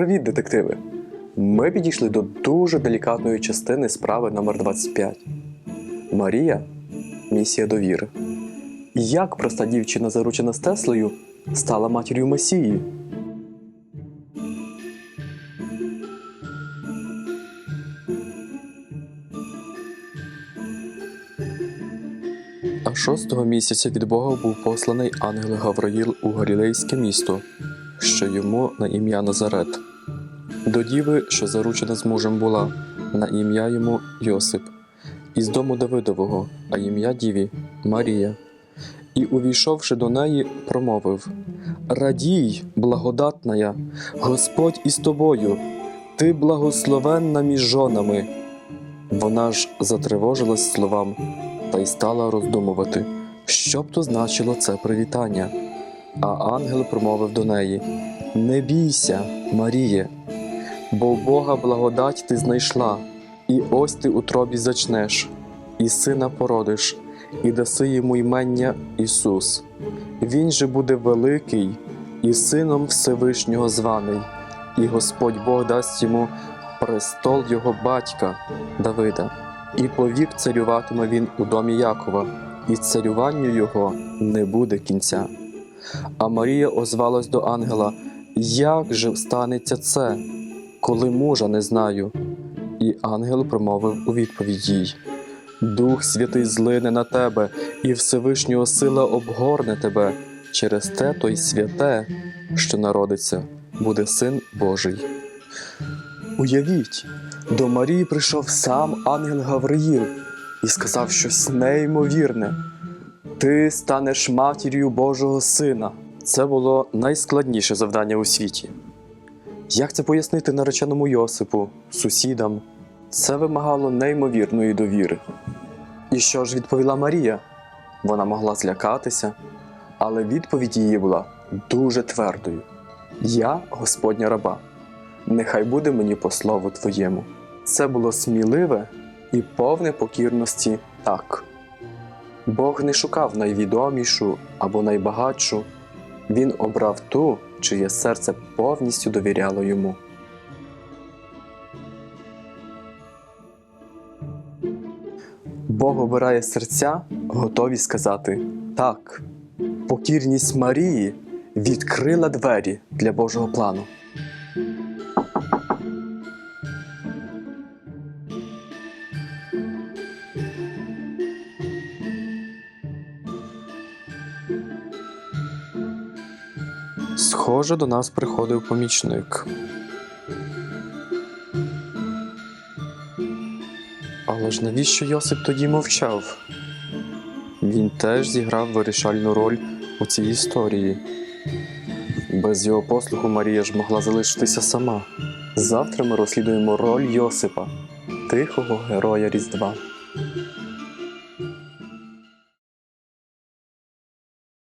Привіт, детективи! Ми підійшли до дуже делікатної частини справи номер 25 Марія місія довіри. Як проста дівчина, заручена з Теслою, стала матір'ю Месії? А шостого місяця від Бога був посланий ангел Гавраїл у Галілейське місто, що йому на ім'я Назарет. До діви, що заручена з мужем була, на ім'я йому Йосип, із дому Давидового, а ім'я діві Марія. І, увійшовши до неї, промовив: Радій, благодатная, Господь із тобою, ти благословенна між жонами. Вона ж затривожилась словам та й стала роздумувати, що б то значило це привітання. А ангел промовив до неї: Не бійся, Маріє, бо Бога благодать ти знайшла, і ось ти у тробі зачнеш, і сина породиш, і даси йому ймення Ісус. Він же буде великий і сином Всевишнього званий, і Господь Бог дасть йому престол його батька Давида, і повік царюватиме він у домі Якова, і царюванню його не буде кінця. А Марія озвалась до ангела: Як же станеться це, коли мужа не знаю? І ангел промовив у відповідь їй: Дух Святий злине на тебе, і Всевишнього сила обгорне тебе. Через те той святе, що народиться, буде син Божий. Уявіть, до Марії прийшов сам ангел Гавриїл і сказав щось неймовірне. Ти станеш матір'ю Божого Сина. Це було найскладніше завдання у світі. Як це пояснити нареченому Йосипу, сусідам? Це вимагало неймовірної довіри. І що ж відповіла Марія? Вона могла злякатися, але відповідь її була дуже твердою: Я Господня раба, нехай буде мені по слову Твоєму. Це було сміливе і повне покірності так. Бог не шукав найвідомішу або найбагатшу, Він обрав ту, чиє серце повністю довіряло йому. Бог обирає серця, готові сказати так. Покірність Марії відкрила двері для Божого плану. Схоже, до нас приходив помічник. Але ж навіщо Йосип тоді мовчав? Він теж зіграв вирішальну роль у цій історії. Без його послуху Марія ж могла залишитися сама. Завтра ми розслідуємо роль Йосипа, тихого героя Різдва.